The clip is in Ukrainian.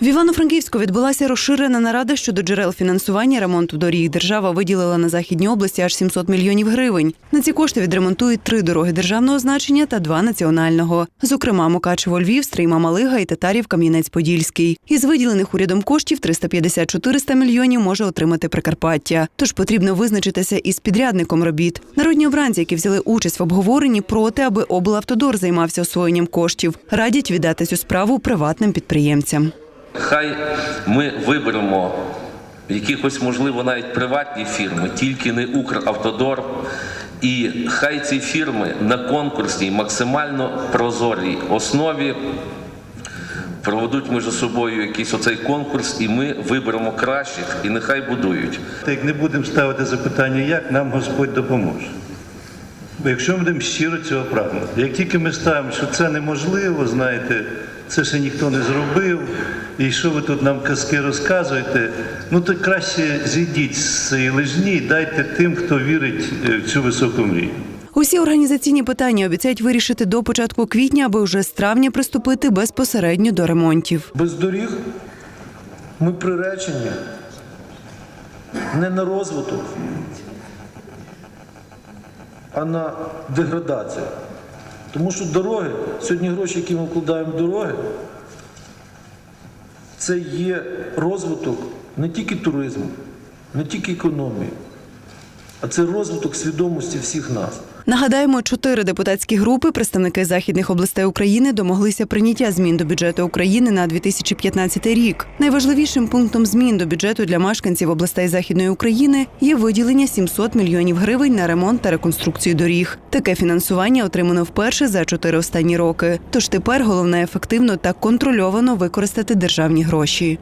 В Івано-Франківську відбулася розширена нарада щодо джерел фінансування ремонту доріг. Держава виділила на західній області аж 700 мільйонів гривень. На ці кошти відремонтують три дороги державного значення та два національного. Зокрема, Мукачево Львів, Стрийма Малига і Татарів Кам'янець-Подільський. Із виділених урядом коштів 350-400 мільйонів може отримати Прикарпаття. Тож потрібно визначитися із підрядником робіт. Народні обранці, які взяли участь в обговоренні, проти, аби облавтодор займався освоєнням коштів. Радять віддати цю справу приватним підприємцям. Хай ми виберемо якихось, можливо, навіть приватні фірми, тільки не Укравтодор. І хай ці фірми на конкурсній, максимально прозорій основі проведуть між собою якийсь оцей конкурс, і ми виберемо кращих, і нехай будують. Та як не будемо ставити запитання, як нам Господь допоможе. Бо якщо ми будемо щиро цього прагнути, як тільки ми ставимо, що це неможливо, знаєте, це ще ніхто не зробив, і що ви тут нам казки розказуєте, ну то краще зійдіть з цієї лижні і дайте тим, хто вірить е, в цю високу мрію. Усі організаційні питання обіцяють вирішити до початку квітня, аби вже з травня приступити безпосередньо до ремонтів. Без доріг ми приречені не на розвиток, а на деградацію. Тому що дороги, сьогодні гроші, які ми вкладаємо в дороги, це є розвиток не тільки туризму, не тільки економії, а це розвиток свідомості всіх нас. Нагадаємо, чотири депутатські групи, представники західних областей України, домоглися прийняття змін до бюджету України на 2015 рік. Найважливішим пунктом змін до бюджету для мешканців областей Західної України є виділення 700 мільйонів гривень на ремонт та реконструкцію доріг. Таке фінансування отримано вперше за чотири останні роки. Тож тепер головне ефективно та контрольовано використати державні гроші.